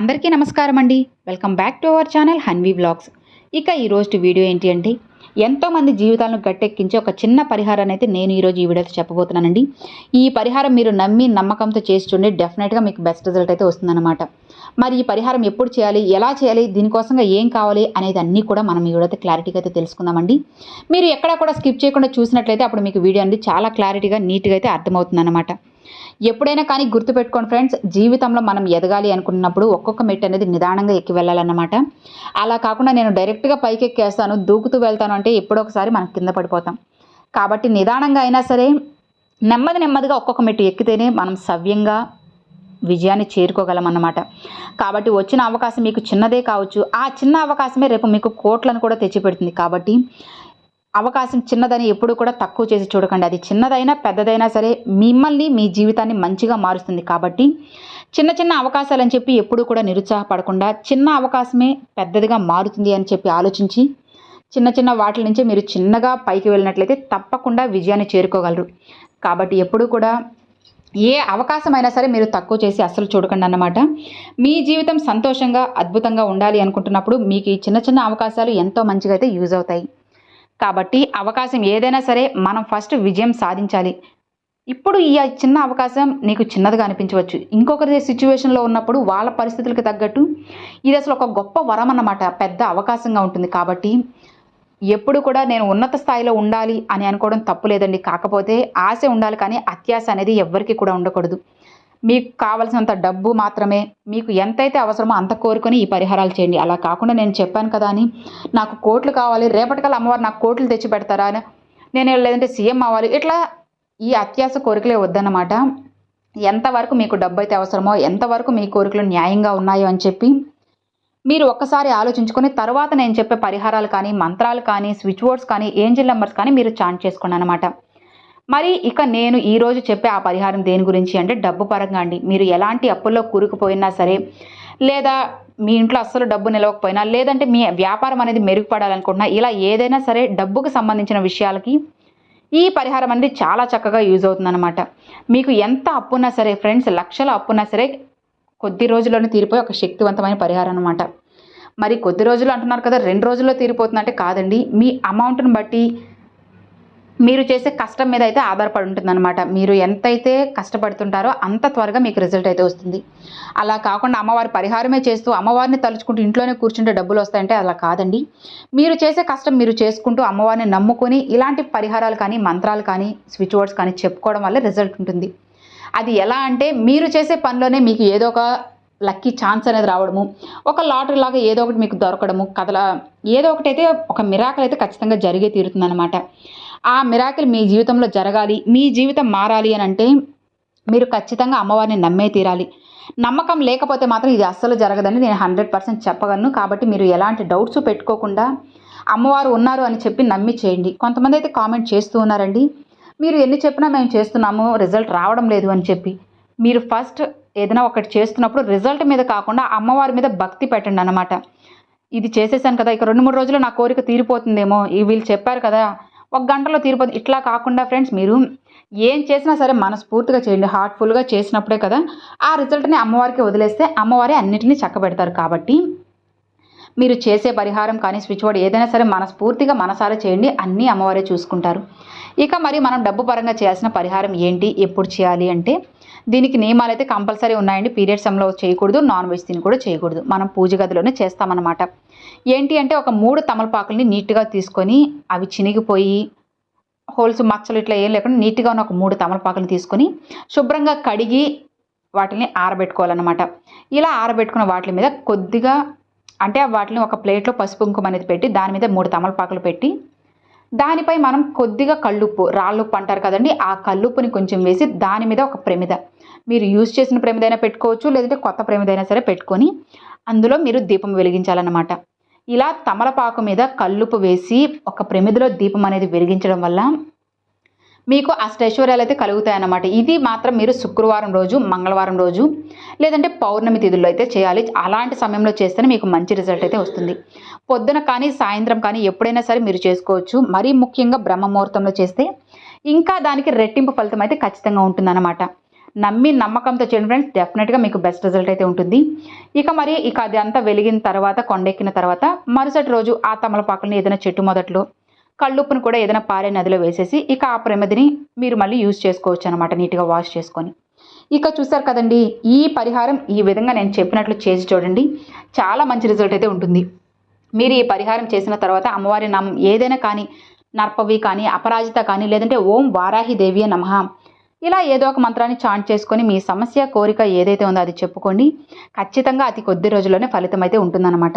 అందరికీ నమస్కారం అండి. Welcome back to our channel Hanvi vlogs. ఇక ఈరోజు వీడియో ఏంటి అంటే ఎంతోమంది జీవితాలను గట్టెక్కించే ఒక చిన్న పరిహారాన్ని అయితే నేను ఈరోజు ఈ వీడియోతో చెప్పబోతున్నానండి. ఈ పరిహారం మీరు నమ్మి నమ్మకంతో చేసి చూడండి డెఫినెట్గా మీకు బెస్ట్ రిజల్ట్ అయితే వస్తుందన్నమాట. మరి ఈ పరిహారం ఎప్పుడు చేయాలి? ఎలా చేయాలి? దీనికోసంగా ఏం కావాలి? అనేది అన్నీ కూడా మనం ఈ వీడియోతో క్లారిటీగా అయితే తెలుసుకుందామండి. మీరు ఎక్కడా కూడా స్కిప్ చేయకుండా చూసినట్లయితే అప్పుడు మీకు వీడియో అనేది చాలా క్లారిటీగా నీట్గా అయితే అర్థమవుతుందన్నమాట. ఎప్పుడైనా కానీ గుర్తుపెట్టుకోండి ఫ్రెండ్స్ జీవితంలో మనం ఎదగాలి అనుకున్నప్పుడు ఒక్కొక్క మెట్టు అనేది నిదానంగా ఎక్కి వెళ్ళాలన్నమాట. అలా కాకుండా నేను డైరెక్ట్గా పైకి ఎక్కేస్తాను దూకుతూ వెళ్తాను అంటే ఎప్పుడో ఒకసారి మనం కింద పడిపోతాం. కాబట్టి నిదానంగా అయినా సరే నెమ్మది నెమ్మదిగా ఒక్కొక్క మెట్టు ఎక్కితేనే మనం సవ్యంగా విజయాన్ని చేరుకోగలం అన్నమాట కాబట్టి వచ్చిన అవకాశం మీకు చిన్నదే కావచ్చు. ఆ చిన్న అవకాశమే రేపు మీకు కోట్లను కూడా తెచ్చిపెడుతుంది. కాబట్టి అవకాశం చిన్నదని ఎప్పుడు కూడా తక్కువ చేసి చూడకండి. అది చిన్నదైనా పెద్దదైనా సరే మిమ్మల్ని మీ జీవితాన్ని మంచిగా మారుస్తుంది. కాబట్టి చిన్న చిన్న అవకాశాలు అని చెప్పి ఎప్పుడు కూడా నిరుత్సాహపడకుండా చిన్న అవకాశమే పెద్దదిగా మారుతుంది అని చెప్పి ఆలోచించి చిన్న చిన్న వాటి నుంచే మీరు చిన్నగా పైకి వెళ్ళినట్లయితే తప్పకుండా విజయాన్ని చేరుకోగలరు. కాబట్టి ఎప్పుడు కూడా ఏ అవకాశమైనా సరే మీరు తక్కువ చేసి అస్సలు చూడకండి అన్నమాట. మీ జీవితం సంతోషంగా అద్భుతంగా ఉండాలి అనుకుంటున్నప్పుడు మీకు ఈ చిన్న చిన్న అవకాశాలు ఎంతో మంచిగా అయితే యూజ్ అవుతాయి. కాబట్టి అవకాశం ఏదైనా సరే మనం ఫస్ట్ విజయం సాధించాలి. ఇప్పుడు ఈ చిన్న అవకాశం నీకు చిన్నదిగా అనిపించవచ్చు. ఇంకొకరి సిచ్యువేషన్లో ఉన్నప్పుడు వాళ్ళ పరిస్థితులకు తగ్గట్టు ఇది అసలు ఒక గొప్ప వరం అన్నమాట. పెద్ద అవకాశంగా ఉంటుంది కాబట్టి ఎప్పుడు కూడా నేను ఉన్నత స్థాయిలో ఉండాలి అని అనుకోవడం తప్పు లేదండి. కాకపోతే ఆశ ఉండాలి కానీ అత్యాశ అనేది ఎవ్వరికీ కూడా ఉండకూడదు. మీకు కావలసినంత డబ్బు మాత్రమే మీకు ఎంతైతే అవసరమో అంత కోరుకొని ఈ పరిహారాలు చేయండి. అలా కాకుండా నేను చెప్పాను కదా అని నాకు కోట్లు కావాలి రేపటికల్లా అమ్మవారు నాకు కోట్లు తెచ్చి పెడతారా అని. నేను లేదంటే సీఎం అవ్వాలి. ఇట్లా ఈ అత్యాశ కోరికలే వద్దన్నమాట. ఎంతవరకు మీకు డబ్బు అయితే అవసరమో ఎంతవరకు మీ కోరికలు న్యాయంగా ఉన్నాయో అని చెప్పి మీరు ఒక్కసారి ఆలోచించుకొని తర్వాత నేను చెప్పే పరిహారాలు కానీ మంత్రాలు కానీ స్విచ్ బోర్డ్స్ కానీ ఏంజిల్ నెంబర్స్ కానీ మీరు చాంట్ చేసుకోండి అనమాట మరి ఇక నేను ఈరోజు చెప్పే ఆ పరిహారం దేని గురించి అంటే డబ్బు పరంగా అండి. మీరు ఎలాంటి అప్పుల్లో కూరుకుపోయినా సరే లేదా మీ ఇంట్లో అస్సలు డబ్బు నిలవకపోయినా లేదంటే మీ వ్యాపారం అనేది మెరుగుపడాలనుకుంటున్నా ఇలా ఏదైనా సరే డబ్బుకు సంబంధించిన విషయాలకి ఈ పరిహారం అనేది చాలా చక్కగా యూజ్ అవుతుందన్నమాట. మీకు ఎంత అప్పున్నా సరే ఫ్రెండ్స్ లక్షల అప్పున్నా సరే కొద్ది రోజుల్లోనే తీరిపోయి ఒక శక్తివంతమైన పరిహారం అనమాట మరి కొద్ది రోజులు అంటున్నారు కదా రెండు రోజుల్లో తీరిపోతుందంటే కాదండి. మీ అమౌంట్ని బట్టి మీరు చేసే కష్టం మీద అయితే ఆధారపడి ఉంటుందన్నమాట. మీరు ఎంతైతే కష్టపడుతుంటారో అంత త్వరగా మీకు రిజల్ట్ అయితే వస్తుంది. అలా కాకుండా అమ్మవారి పరిహారమే చేస్తూ అమ్మవారిని తలుచుకుంటూ ఇంట్లోనే కూర్చుంటే డబ్బులు వస్తాయంటే అలా కాదండి. మీరు చేసే కష్టం మీరు చేసుకుంటూ అమ్మవారిని నమ్ముకొని ఇలాంటి పరిహారాలు కానీ మంత్రాలు కానీ స్విచ్ వర్డ్స్ కానీ చెప్పుకోవడం వల్ల రిజల్ట్ ఉంటుంది. అది ఎలా అంటే మీరు చేసే పనిలోనే మీకు ఏదో ఒక లక్కీ ఛాన్స్ అనేది రావడము ఒక లాటరీ లాగా ఏదో ఒకటి మీకు దొరకడము కథల ఏదో ఒకటి అయితే ఒక మిరాకల్ అయితే ఖచ్చితంగా జరిగే తీరుతుందన్నమాట. ఆ మిరాకిల్ మీ జీవితంలో జరగాలి మీ జీవితం మారాలి అని అంటే మీరు ఖచ్చితంగా అమ్మవారిని నమ్మే తీరాలి. నమ్మకం లేకపోతే మాత్రం ఇది అస్సలు జరగదని నేను హండ్రెడ్ పర్సెంట్ చెప్పగలను. కాబట్టి మీరు ఎలాంటి డౌట్స్ పెట్టుకోకుండా అమ్మవారు ఉన్నారు అని చెప్పి నమ్మి చేయండి. కొంతమంది అయితే కామెంట్ చేస్తూ ఉన్నారండి మీరు ఎన్ని చెప్పినా మేము చేస్తున్నాము రిజల్ట్ రావడం లేదు అని చెప్పి. మీరు ఫస్ట్ ఏదైనా ఒకటి చేస్తున్నప్పుడు రిజల్ట్ మీద కాకుండా అమ్మవారి మీద భక్తి పెట్టండి అనమాట ఇది చేసేసాను కదా ఇక రెండు మూడు రోజులు నా కోరిక తీరిపోతుందేమో ఈ వీళ్ళు చెప్పారు కదా ఒక గంటలో తీరిపోతుంది ఇట్లా కాకుండా ఫ్రెండ్స్ మీరు ఏం చేసినా సరే మనస్ఫూర్తిగా చేయండి హార్ట్ఫుల్గా చేసినప్పుడే కదా ఆ రిజల్ట్ని అమ్మవారికి వదిలేస్తే అమ్మవారే అన్నిటినీ చక్కబెడతారు కాబట్టి మీరు చేసే పరిహారం కానీ స్విచ్ బోర్డ్ ఏదైనా సరే మనస్ఫూర్తిగా మనసారా చేయండి అన్నీ అమ్మవారే చూసుకుంటారు. ఇక మరి మనం డబ్బు పరంగా చేయాల్సిన పరిహారం ఏంటి ఎప్పుడు చేయాలి అంటే దీనికి నియమాలు అయితే కంపల్సరీ ఉన్నాయండి. పీరియడ్ సమయంలో చేయకూడదు నాన్ వెజ్ తిని కూడా చేయకూడదు. మనం పూజ గదిలోనే చేస్తామన్నమాట. ఏంటి అంటే ఒక మూడు తమలపాకుల్ని నీట్గా తీసుకొని అవి చినిగిపోయి హోల్స్ మచ్చలు ఇట్లా ఏం లేకుండా నీట్గా ఉన్న ఒక మూడు తమలపాకులు తీసుకొని శుభ్రంగా కడిగి వాటిని ఆరబెట్టుకోవాలన్నమాట. ఇలా ఆరబెట్టుకున్న వాటి మీద కొద్దిగా అంటే వాటిని ఒక ప్లేట్లో పసుపు కుంకుమ అనేది పెట్టి దాని మీద మూడు తమలపాకులు పెట్టి దానిపై మనం కొద్దిగా కళ్ళుప్పు రాళ్ళుప్పు అంటారు కదండి ఆ కళ్ళుప్పుని కొంచెం వేసి దాని మీద ఒక ప్రమిద. మీరు యూజ్ చేసిన ప్రమిదైనా పెట్టుకోవచ్చు లేదంటే కొత్త ప్రమిదైనా సరే పెట్టుకొని అందులో మీరు దీపం వెలిగించాలన్నమాట. ఇలా తమలపాకు మీద కల్లుపు వేసి ఒక ప్రమిదిలో దీపం అనేది వెలిగించడం వల్ల మీకు అష్టైశ్వర్యాలు అయితే కలుగుతాయన్నమాట. ఇది మాత్రం మీరు శుక్రవారం రోజు మంగళవారం రోజు లేదంటే పౌర్ణమి తిథుల్లో అయితే చేయాలి. అలాంటి సమయంలో చేస్తేనే మీకు మంచి రిజల్ట్ అయితే వస్తుంది. పొద్దున కానీ సాయంత్రం కానీ ఎప్పుడైనా సరే మీరు చేసుకోవచ్చు. మరీ ముఖ్యంగా బ్రహ్మ ముహూర్తంలో చేస్తే ఇంకా దానికి రెట్టింపు ఫలితం అయితే ఖచ్చితంగా ఉంటుందన్నమాట. నమ్మి నమ్మకంతో చేయండి ఫ్రెండ్స్ డెఫినెట్గా మీకు బెస్ట్ రిజల్ట్ అయితే ఉంటుంది. ఇక మరి ఇక అది అంతా వెలిగిన తర్వాత కొండెక్కిన తర్వాత మరుసటి రోజు ఆ తమలపాకులను ఏదైనా చెట్టు మొదట్లో కళ్ళుప్పును కూడా ఏదైనా పారే నదిలో వేసేసి ఇక ఆ ప్రమిదిని మీరు మళ్ళీ యూజ్ చేసుకోవచ్చు అనమాట నీట్గా వాష్ చేసుకొని. ఇక చూసారు కదండి ఈ పరిహారం ఈ విధంగా నేను చెప్పినట్లు చేసి చూడండి చాలా మంచి రిజల్ట్ అయితే ఉంటుంది. మీరు ఈ పరిహారం చేసిన తర్వాత అమ్మవారి నామం ఏదైనా కానీ నర్పవి కానీ అపరాజిత కానీ లేదంటే ఓం వారాహి దేవి ఇలా ఏదో ఒక మంత్రాన్ని చాంట్ చేసుకొని మీ సమస్య కోరిక ఏదైతే ఉందో అది చెప్పుకోండి. ఖచ్చితంగా అతి కొద్ది రోజుల్లోనే ఫలితం అయితే ఉంటుందన్నమాట.